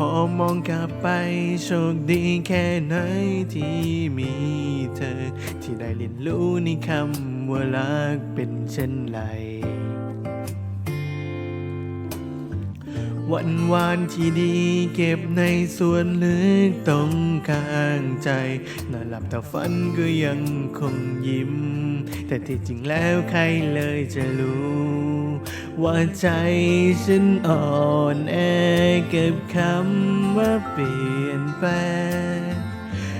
พอมองกลับไปโชคดีแค่ไหนที่มีเธอ ที่ได้เรียนรู้ในคำว่ารักเป็นเช่นไร วันวานที่ดีเก็บในส่วนลึกตรงกลางใจนอนหลับแต่ฝันก็ยังคงยิ้ม แต่ที่จริงแล้วใครเลยจะรู้ ว่าใจฉันอ่อนแอเก็บคำว่าเปลี่ยนแปลง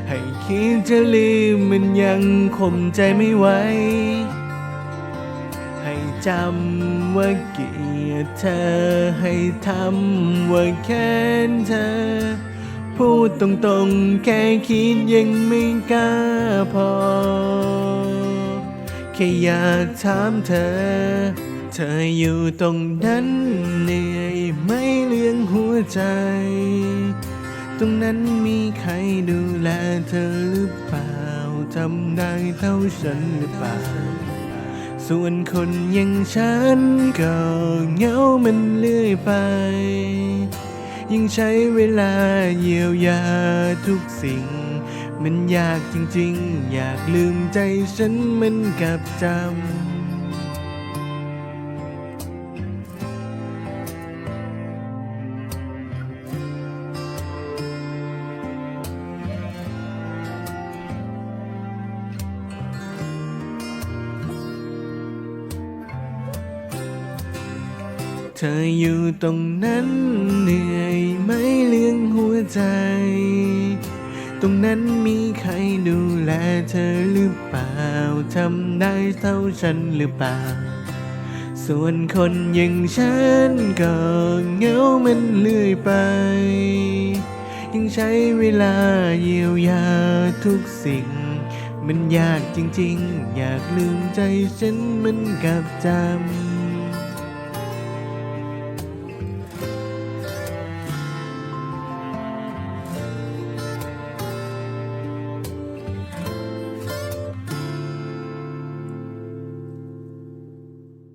ให้คิดจะลืมมันยังข่มใจไม่ไหว ให้จำว่าเกลียดเธอ ให้ทำว่าแค้นเธอ พูดตรงๆแค่คิดยังไม่กล้าพอ แค่อยากถามเธอ เธออยู่ตรงนั้นเหนื่อยไม่เลี้ยงหัวใจ ตรงนั้นมีใครดูแลเธอหรือเปล่าทำได้เท่าฉันหรือเปล่า ส่วนคนอย่างฉันก็เหงามันเลื่อยไปยังใช้เวลาเยียวยาทุกสิ่ง มันยากจริงๆ อยากลืมใจฉันมันกับจำ เธออยู่ตรงนั้นเหนื่อยไหมเลี้ยงหัวใจ ตรงนั้นมีใครดูแลเธอหรือเปล่าทำได้เท่าฉันหรือเปล่า ส่วนคนอย่างฉันก็เหงามันเลื่อยไป ยังใช้เวลาเยียวยาทุกสิ่ง มันยากจริงๆ อยากลืมใจฉันมันกับจำ